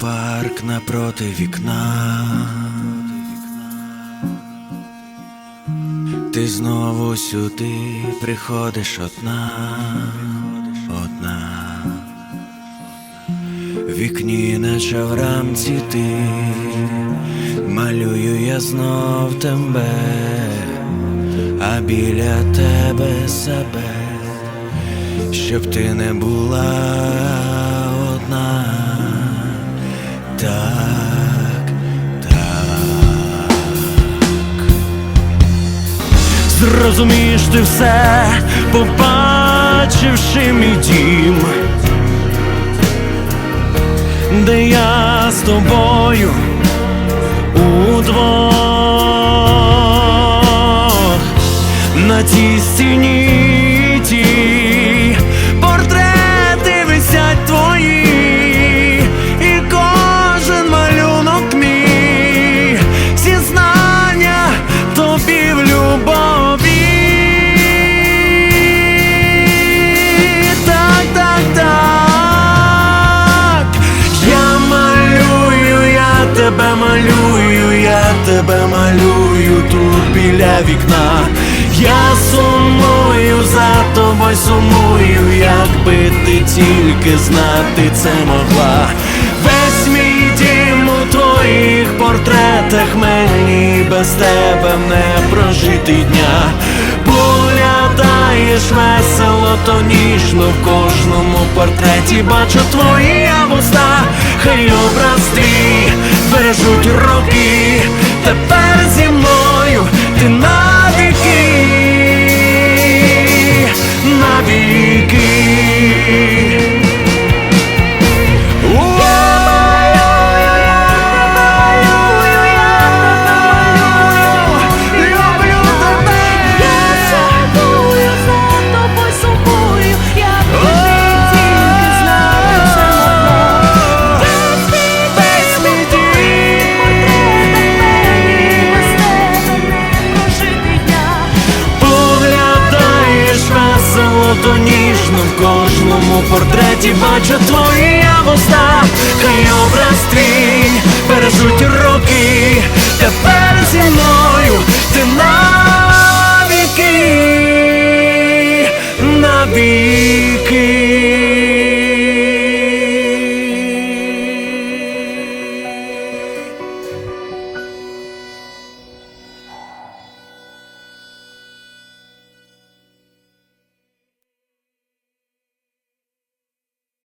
Парк напроти вікна. Ти знову сюди приходиш одна, одна. Вікні, наче в рамці ти, малюю я знов тебе, а біля тебе себе, щоб ти не була. Так, так. Зрозумієш ти все, побачивши мій дім, де я з тобою удвох на тій біля вікна. Я сумую за тобою сумую, якби ти тільки знати це могла. Весь мій дім у твоїх портретах мені без тебе не прожити дня. Поглядаєш весело, то ніжно в кожному портреті бачу твої вуста, хай образ твій бережуть роки, То ніжно в кожному портреті бачу твої вуста, хай образ твій пережуть.